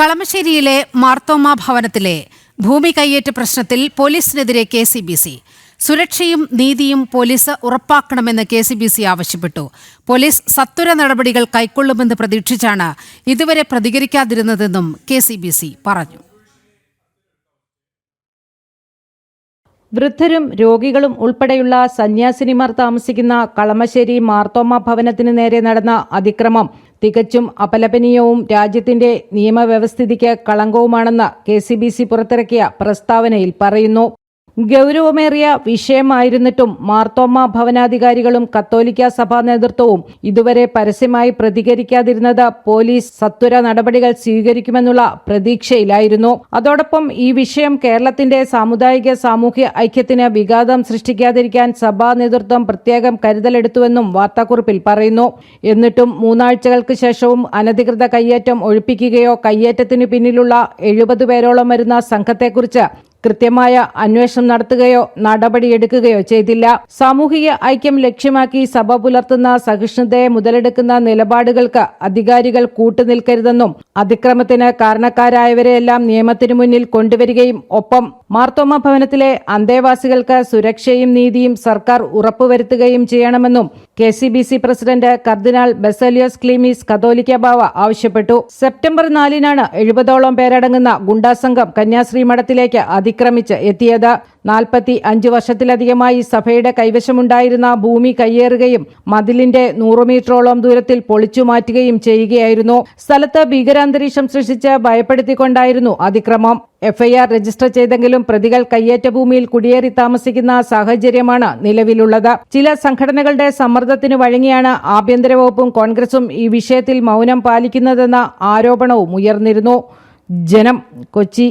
കളമശ്ശേരിയിലെ മാർത്തോമ ഭവനത്തിലെ ഭൂമി കയ്യേറ്റ പ്രശ്നത്തിൽ പോലീസിനെതിരെ കെ സി ബി സി. സുരക്ഷയും നീതിയും പോലീസ് ഉറപ്പാക്കണമെന്ന് കെ സി ബി സി ആവശ്യപ്പെട്ടു. പോലീസ് സത്വര നടപടികൾ കൈക്കൊള്ളുമെന്ന് പ്രതീക്ഷിച്ചാണ് ഇതുവരെ പ്രതികരിക്കാതിരുന്നതെന്നും കെ സി ബി സി പറഞ്ഞു. വൃദ്ധരും രോഗികളും ഉൾപ്പെടെയുള്ള സന്യാസിനിമാർ താമസിക്കുന്ന കളമശ്ശേരി മാർത്തോമ ഭവനത്തിന് നേരെ നടന്ന അതിക്രമം തികച്ചും അപലപനീയവും രാജ്യത്തിന്റെ നിയമവ്യവസ്ഥിതിക്ക് കളങ്കവുമാണെന്ന് കെ സി ബി സി പുറത്തിറക്കിയ പ്രസ്താവനയിൽ പറയുന്നു. ഗൗരവമേറിയ വിഷയമായിരുന്നിട്ടും മാർത്തോമ്മ ഭവനാധികാരികളും കത്തോലിക്ക സഭാ നേതൃത്വവും ഇതുവരെ പരസ്യമായി പ്രതികരിക്കാതിരുന്നത് പോലീസ് സത്വര നടപടികൾ സ്വീകരിക്കുമെന്നുള്ള പ്രതീക്ഷയിലായിരുന്നു. അതോടൊപ്പം ഈ വിഷയം കേരളത്തിന്റെ സാമുദായിക സാമൂഹ്യ ഐക്യത്തിന് വിഘാതം സൃഷ്ടിക്കാതിരിക്കാൻ സഭാ നേതൃത്വം പ്രത്യേകം കരുതലെടുത്തുവെന്നും വാർത്താക്കുറിപ്പിൽ പറയുന്നു. എന്നിട്ടും മൂന്നാഴ്ചകൾക്ക് ശേഷവും അനധികൃത കയ്യേറ്റം ഒഴിപ്പിക്കുകയോ കയ്യേറ്റത്തിന് പിന്നിലുള്ള എഴുപത് പേരോളം വരുന്ന സംഘത്തെക്കുറിച്ച് കൃത്യമായ അന്വേഷണം നടത്തുകയോ നടപടിയെടുക്കുകയോ ചെയ്തില്ല. സാമൂഹിക ഐക്യം ലക്ഷ്യമാക്കി സഭ പുലർത്തുന്ന സഹിഷ്ണുതയെ മുതലെടുക്കുന്ന നിലപാടുകൾക്ക് അധികാരികൾ കൂട്ടുനിൽക്കരുതെന്നും അതിക്രമത്തിന് കാരണക്കാരായവരെയെല്ലാം നിയമത്തിനു മുന്നിൽ കൊണ്ടുവരികയും ഒപ്പം മാർത്തോമ ഭവനത്തിലെ അന്തേവാസികൾക്ക് സുരക്ഷയും നീതിയും സർക്കാർ ഉറപ്പുവരുത്തുകയും ചെയ്യണമെന്നും K C B C president cardinal Baselios Cleemis Catholicos Bava ആവശ്യപ്പെട്ടു. സെപ്റ്റംബർ നാലിനാണ് എഴുപതോളം പേരടങ്ങുന്ന ഗുണ്ടാസംഘം കന്യാശ്രീ മഠത്തിലേക്ക് അതിക്രമിച്ച് എത്തിയത്. നാൽപ്പത്തി അഞ്ച് വർഷത്തിലധികമായി സഭയുടെ കൈവശമുണ്ടായിരുന്ന ഭൂമി കയ്യേറുകയും മതിലിന്റെ നൂറ് മീറ്ററോളം ദൂരത്തിൽ പൊളിച്ചു മാറ്റുകയും ചെയ്യുകയായിരുന്നു. സ്ഥലത്ത് ഭീകരാന്തരീക്ഷം സൃഷ്ടിച്ച് ഭയപ്പെടുത്തിക്കൊണ്ടായിരുന്നു അതിക്രമം. എഫ്ഐആർ രജിസ്റ്റർ ചെയ്തെങ്കിലും പ്രതികൾ കയ്യേറ്റ ഭൂമിയിൽ കുടിയേറി താമസിക്കുന്ന സാഹചര്യമാണ് നിലവിലുള്ളത്. ചില സംഘടനകളുടെ സമ്മർദ്ദത്തിന് വഴങ്ങിയാണ് ആഭ്യന്തര വകുപ്പും കോൺഗ്രസും ഈ വിഷയത്തിൽ മൗനം പാലിക്കുന്നതെന്ന ആരോപണവും ഉയർന്നിരുന്നു. ജനം കൊച്ചി